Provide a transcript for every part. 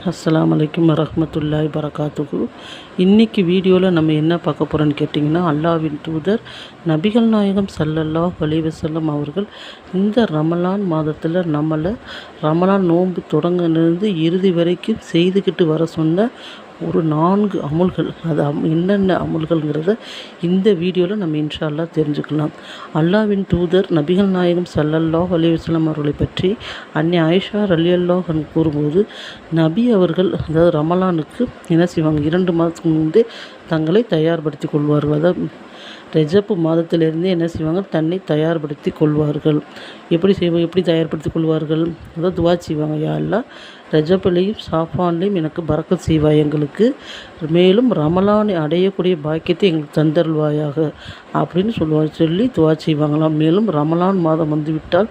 அஸ்லாம் அலைக்கும் வரஹ்மத்துல்லாஹி பரகாத்துகு இன்றைக்கி வீடியோவில் நம்ம என்ன பார்க்க போகிறோன்னு கேட்டிங்கன்னா அல்லாவின் தூதர் நபிகள் நாயகம் சல்லல்லா வலிவசல்லம் அவர்கள் இந்த ரமலான் மாதத்தில் நம்மளை ரமலான் நோன்பு தொடங்கினது இறுதி வரைக்கும் செய்துக்கிட்டு வர சொன்ன ஒரு நான்கு அமுல்கள் அது அம் என்னென்ன அமுல்கள்ங்கிறத இந்த வீடியோவில் நம்ம இன்ஷால்லா அல்லாஹ் தெரிஞ்சுக்கலாம். அல்லாவின் தூதர் நபிகள் நாயகம் சல்லல்லாஹ் அலைஹி வஸல்லம் அவர்களை பற்றி அன்னை ஆயிஷா ரலியல்லாஹு அன்ஹா கூறும்போது நபி அவர்கள் அதாவது ரமலானுக்கு என்ன செய்வாங்க? இரண்டு மாதத்துக்கு முன்பே தங்களை தயார்படுத்தி கொள்வார்கள். அதாவது ரெஜப்பு மாதத்திலிருந்து என்ன செய்வாங்க? தன்னை தயார்படுத்தி கொள்வார்கள். எப்படி செய்வாங்க எப்படி தயார்படுத்தி கொள்வார்கள்? அதாவது துவா செய்வாங்க. யாரெல்லாம் ரஜப்பிலையும் சாஃபான்லேயும் எனக்கு பறக்க செய்வாய் எங்களுக்கு. மேலும் ரமலானை அடையக்கூடிய பாக்கியத்தை எங்களுக்கு தந்தருள்வாயாக அப்படின்னு சொல்லுவாங்க. சொல்லி துவா செய்வாங்களாம். மேலும் ரமலான் மாதம் வந்துவிட்டால்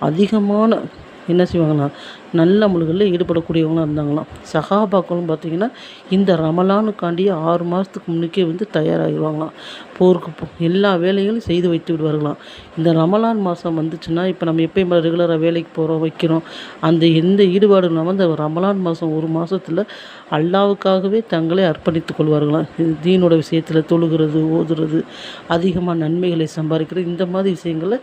அதிகமான என்ன செய்வாங்களாம்? நல்ல அமல்களில் ஈடுபடக்கூடியவங்களாக இருந்தாங்களாம். சகாபாக்களும் பார்த்திங்கன்னா இந்த ரமலானுக்காண்டியே ஆறு மாதத்துக்கு முன்னுக்கே வந்து தயாராகிடுவாங்களாம் போருக்கு போ எல்லா வேலைகளும் செய்து வைத்து விடுவார்களாம். இந்த ரமலான் மாதம் வந்துச்சுன்னா இப்போ நம்ம எப்பயும் ரெகுலராக வேலைக்கு போகிறோம் வைக்கிறோம். அந்த எந்த ஈடுபாடு இல்லாமல் அந்த ரமலான் மாதம் ஒரு மாதத்தில் அல்லாவுக்காகவே தங்களை அர்ப்பணித்துக் கொள்வார்களாம். தீனோட விஷயத்தில் தொழுகிறது ஓதுறது அதிகமாக நன்மைகளை சம்பாதிக்கிறது இந்த மாதிரி விஷயங்களை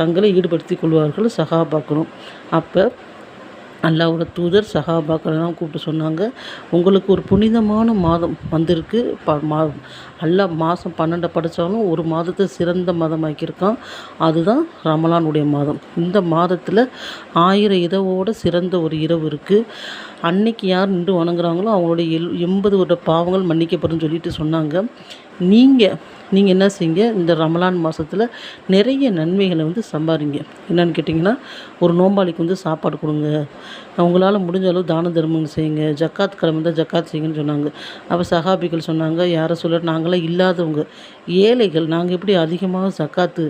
தங்களை ஈடுபடுத்தி கொள்வார்கள் சகாபாக்கணும் அப்போ அல்லாவோட தூதர் சஹாபாக்கள்லாம் கூப்பிட்டு சொன்னாங்க. உங்களுக்கு ஒரு புனிதமான மாதம் வந்திருக்கு. ப மா அல்லா மாதம் பன்னெண்டை படித்தாலும் ஒரு மாதத்தை சிறந்த மதமாக்கியிருக்கான். அதுதான் ரமலானுடைய மாதம். இந்த மாதத்தில் ஆயிரம் இரவோட சிறந்த ஒரு இரவு இருக்குது அன்னைக்கு யார் நின்று வணங்குறாங்களோ அவங்களுடைய எல் எண்பது வருட பாவங்கள் மன்னிக்கப்படும் சொல்லிட்டு சொன்னாங்க. நீங்கள் நீங்கள் என்ன செய்யுங்க? இந்த ரமலான் மாதத்தில் நிறைய நன்மைகளை வந்து சம்பாதிங்க. என்னென்னு கேட்டிங்கன்னா ஒரு நோம்பாளிக்கு வந்து சாப்பாடு கொடுங்க. உங்களால் முடிஞ்ச அளவு தான தர்மங்கள் செய்யுங்க. ஜக்காத் கிழமை தான் ஜக்காத் செய்யுங்கன்னு சொன்னாங்க. அப்போ சஹாபிகள் சொன்னாங்க யாரை சொல்ல நாங்களாம் இல்லாதவங்க. ஏழைகள் நாங்கள் எப்படி அதிகமாக சக்காத்து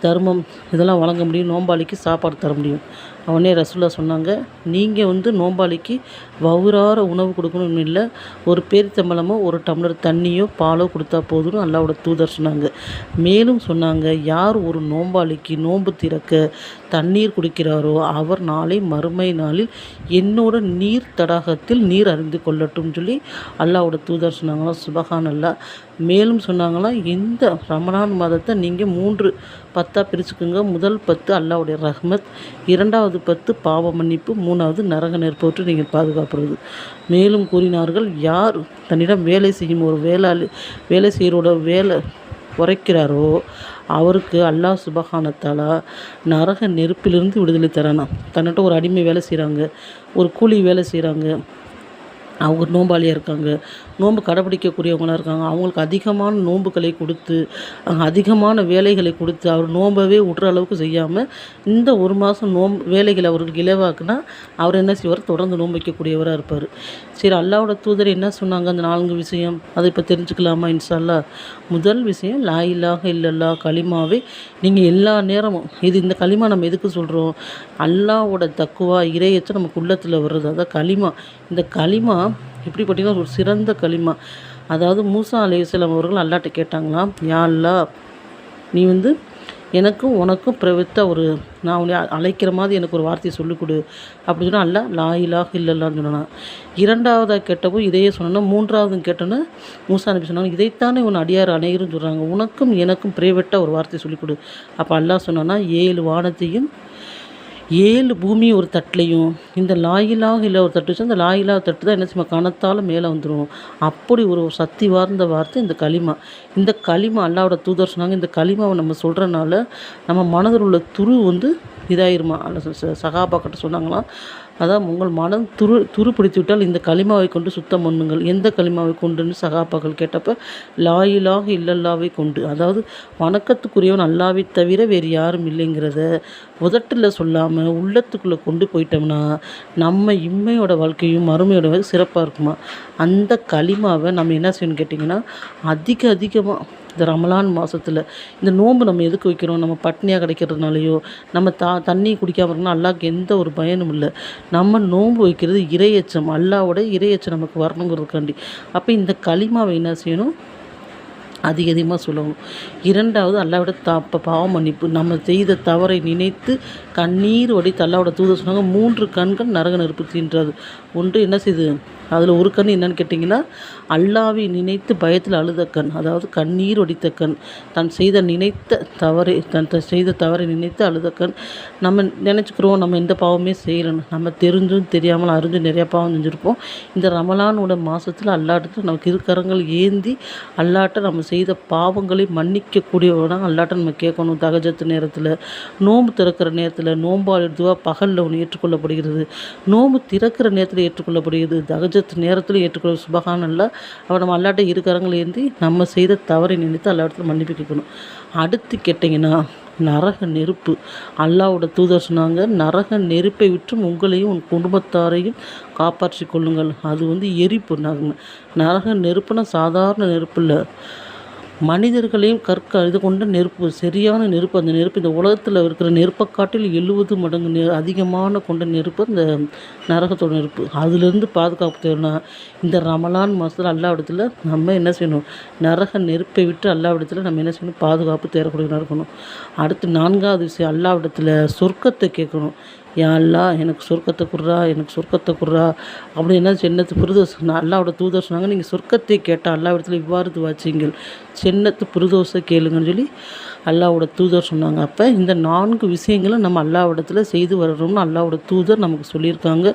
தர்மம் இதெல்லாம் வழங்க முடியும்? நோம்பாளிக்கு சாப்பாடு தர முடியும். அவனே ரசுல்லா சொன்னாங்க நீங்கள் வந்து நோம்பாளிக்கு வவுறார உணவு கொடுக்கணும்னு இல்லை ஒரு பேரித்தம்பளமோ ஒரு டம்ளர் தண்ணியோ பாலோ கொடுத்தா போதும்னு அல்லாவோட தூதர் சொன்னாங்க. மேலும் சொன்னாங்க யார் ஒரு நோம்பாளிக்கு நோன்பு திறக்க தண்ணீர் குடிக்கிறாரோ அவர் நாளை மறுமை நாளில் என்னோட நீர் தடாகத்தில் நீர் அறிந்து கொள்ளட்டும் சொல்லி அல்லாவோட தூதர் சொன்னாங்களாம் சுபகான் அல்லா மேலும் சொன்னாங்களாம் இந்த ரமணான் மாதத்தை நீங்கள் மூன்று பத்தாக பிரிச்சுக்கோங்க. முதல் பத்து அல்லாவுடைய ரஹ்மத் இரண்டாவது பத்து பாவ மன்னிப்பு மூணாவது நரக நெற்போற்று நீங்கள் பாதுகாப்புறது மேலும் கூறினார்கள் யார் தன்னிடம் வேலை செய்யும் ஒரு வேளாளி வேலை செய்கிறோட வேலை குறைக்கிறாரோ அவருக்கு அல்லாஹ் சுபஹானத்தாலா நரக நெருப்பிலிருந்து விடுதலை தரானாம் தன்னிட்ட ஒரு அடிமை வேலை செய்கிறாங்க ஒரு கூலி வேலை செய்கிறாங்க அவங்க நோம்பாளியாக இருக்காங்க நோன்பு கடைப்பிடிக்கக்கூடியவங்களாக இருக்காங்க. அவங்களுக்கு அதிகமான நோன்புகளை கொடுத்து அதிகமான வேலைகளை கொடுத்து அவர் நோம்பவே விட்ற அளவுக்கு செய்யாமல் இந்த ஒரு மாதம் நோம்பு வேலைகளை அவருக்கு இலவாக்குனா அவர் என்ன செய்வார்? தொடர்ந்து நோன்பு வைக்கக்கூடியவராக இருப்பார். சரி அல்லாவோட தூதர் என்ன சொன்னாங்க? அந்த நான்கு விஷயம் அதை இப்போ தெரிஞ்சுக்கலாமா இன்ஷால்லா முதல் விஷயம் லா இல்லல்லா களிமாவே நீங்கள் எல்லா நேரமும் இது இந்த களிமா நம்ம எதுக்கு சொல்கிறோம் அல்லாவோட தக்குவா இறையச்சம் நமக்கு உள்ளத்தில் வர்றது. அதான் களிமா. இந்த களிமா எப்படி பார்த்தீங்கன்னா ஒரு சிறந்த களிமா. அதாவது மூசா அலையுஸ்லாம் அவர்கள் அல்லாட்ட கேட்டாங்களாம் யா அல்லா நீ வந்து எனக்கும் உனக்கும் பிரவித்த ஒரு நான் உன்னை அழைக்கிற மாதிரி எனக்கு ஒரு வார்த்தையை சொல்லிக் கொடு. அப்படி சொன்னால் அல்ல லா இல்லைல்லான்னு சொன்னான்? இரண்டாவதாக கேட்டவும் இதையே சொன்னோன்னா மூன்றாவது கேட்டோன்னு மூசா நபி சொன்னாங்க இதைத்தானே உன் அடியார் அனைவரும் சொல்கிறாங்க உனக்கும் எனக்கும் பிரைவேட்டாக ஒரு வார்த்தை சொல்லிக் கொடு. அப்போ அல்லாஹ் சொன்னான்னா ஏழு வானத்தையும் ஏழு பூமி ஒரு தட்டுலையும் இந்த லாயிலாக இல்லை ஒரு தட்டு வச்சு அந்த லாயிலாக தட்டு தான் என்ன செய்யும்? கணத்தால் மேலே வந்துடும் அப்படி ஒரு சக்தி வார்ந்த வார்த்தை இந்த களிமா. இந்த களிமா அல்லாவோட தூதர் சொன்னாங்க. இந்த களிமாவை நம்ம சொல்கிறனால நம்ம மனதில் உள்ள துரு வந்து இதாயிருமா? சகாபாக்கிட்ட சொன்னாங்களாம். அதான் உங்கள் மனம் துரு துரு பிடித்துவிட்டால் இந்த களிமாவை கொண்டு சுத்தம் பண்ணுங்கள். எந்த களிமாவை கொண்டுன்னு சகாப்பாக்கள் கேட்டப்போ லாயிலாக இல்லல்லாவை கொண்டு. அதாவது வணக்கத்துக்குரியவன் அல்லாவை தவிர வேறு யாரும் இல்லைங்கிறத உதட்டில் சொல்லாமல் உள்ளத்துக்குள்ளே கொண்டு போயிட்டோம்னா நம்ம இம்மையோட வாழ்க்கையும் மறுமையோட வாழ்க்கை சிறப்பாக இருக்குமா? அந்த களிமாவை நம்ம என்ன செய்யணும்னு கேட்டிங்கன்னா அதிக அதிகமாக இந்த ரமலான் மாதத்தில் இந்த நோன்பு நம்ம எதுக்கு வைக்கிறோம்? நம்ம பட்னியாக கிடைக்கிறதுனாலையோ நம்ம தா தண்ணி குடிக்காமல் இருக்கணும் அல்லாவுக்கு எந்த ஒரு பயனும் இல்லை. நம்ம நோன்பு வைக்கிறது இரையச்சம் அல்லாவோட இரையச்சம் நமக்கு வரணுங்கிறதுக்காண்டி. அப்போ இந்த களிமாவை என்ன செய்யணும்? அதிக அதிகமாக சொல்லணும். இரண்டாவது அல்லாவிட தப்ப பாவ மன்னிப்பு. நம்ம செய்த தவறை நினைத்து கண்ணீர் வடித்து அல்லாவோட தூத சொன்னாங்க மூன்று கண்கள் நரக நெருப்பு தீன்றது. ஒன்று என்ன செய்யுது அதில் ஒரு கண் என்னன்னு கேட்டிங்கன்னா அல்லாவை நினைத்து பயத்தில் அழுத கண் அதாவது கண்ணீர் ஒடித்த கண். தான் செய்த நினைத்த தவறை தன் த- செய்த தவறை நினைத்து அழுத கண். நம்ம நினச்சிக்கிறோம் நம்ம எந்த பாவமே செய்யலைன்னு. நம்ம தெரிஞ்சும் தெரியாமல் அறிஞ்சும் நிறையா பாவம் செஞ்சுருப்போம். இந்த ரமலானோட மாதத்தில் அல்லாட்ட நமக்கு இருக்கரங்கள் ஏந்தி அல்லாட்ட நம்ம செய்த பாவங்களை மன்னிக்கக்கூடியவனாக அல்லாட்ட நம்ம கேட்கணும். தகஜத்து நேரத்தில் நோம்பு திறக்கிற நேரத்தில் நோம்பால் இதுவாக பகலில் ஒன்று ஏற்றுக்கொள்ளப்படுகிறது. நோம்பு திறக்கிற நேரத்தில் ஏற்றுக்கொள்ளப்படுகிறது. தகஜத்து நேரத்தில் ஏற்றுக்கொள்ள சுபகானல்ல அவன் நம்ம அல்லாட்ட இருக்கரங்கள் ஏந்தி நம்ம செய்த தவறை நினைத்து அல்லாட்டத்தில் மன்னிப்பு கேட்கணும். அடுத்து கேட்டிங்கன்னா நரக நெருப்பு. அல்லாவோட தூதர் சொன்னாங்க நரக நெருப்பை விற்றும் உங்களையும் உன் குடும்பத்தாரையும் காப்பாற்றி கொள்ளுங்கள். அது வந்து எரிப்பு நரக நெருப்புனா சாதாரண நெருப்பு இல்லை. மனிதர்களையும் கற்க இது கொண்ட நெருப்பு சரியான நெருப்பு. அந்த நெருப்பு இந்த உலகத்தில் இருக்கிற நெருப்பை காட்டில் எழுபது மடங்கு நெ அதிகமான கொண்ட நெருப்பு அந்த நரகத்தோட நெருப்பு. அதுலேருந்து பாதுகாப்பு தேவைன்னா இந்த ரமலான் மாதத்தில் அல்லாவிடத்தில் நம்ம என்ன செய்யணும்? நரக நெருப்பை விட்டு அல்லாவிடத்தில் நம்ம என்ன செய்யணும்? பாதுகாப்பு தேடக்கூடியவனாக இருக்கணும். அடுத்து நான்காவது விஷயம் அல்லாவிடத்தில் சொர்க்கத்தை கேட்கணும். யாழ்லா அல்லாஹ் எனக்கு சொர்க்கத்தை குர்றா எனக்கு சொர்க்கத்தை குர்றா அப்படி என்ன சென்னத்து புரிதோஸ் அல்லாவோட தூதர் சொன்னாங்க நீங்கள் சொர்க்கத்தை கேட்டால் அல்லாவிடத்தில் இவ்வாறு துவாச்சிங்கள் சென்னத்து புரிதோசை கேளுங்கன்னு சொல்லி அல்லாவோட தூதர் சொன்னாங்க. அப்போ இந்த நான்கு விஷயங்களும் நம்ம அல்லாவிடத்தில் செய்து வரணும்னு அல்லாவோட தூதர் நமக்கு சொல்லியிருக்காங்க.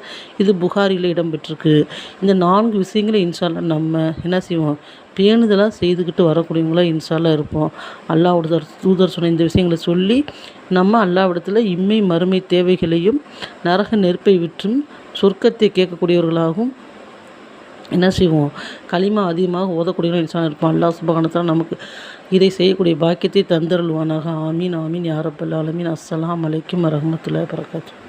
இது புகாரியில் இடம்பெற்றிருக்கு. இந்த நான்கு விஷயங்களை இன்ஷால்லாம் நம்ம என்ன செய்வோம்? பேணுதலாக செய்துக்கிட்டு வரக்கூடியவங்களாக இன்ஷால்லா இருப்போம். அல்லாவோட தூதர் சொன்ன இந்த விஷயங்களை சொல்லி நம்ம அல்லாவிடத்தில் இம்மை மறுமை தேவைகளையும் நரக நெருப்பை விற்றும் சொர்க்கத்தை கேட்கக்கூடியவர்களாகவும் என்ன செய்வோம்? களிமா அதிகமாக ஓதக்கூடியவர்கள் இன்சான் இருப்போம். அல்லாஹ் சுபகானத்தால் நமக்கு இதை செய்யக்கூடிய பாக்கியத்தை தந்தருள்வானாக. ஆமீன் ஆமீன். யாரப்பல் ஆலமீன். அஸ்ஸலாம் அலைக்கும் வரஹ்மத்துல்லாஹி வரகாத்து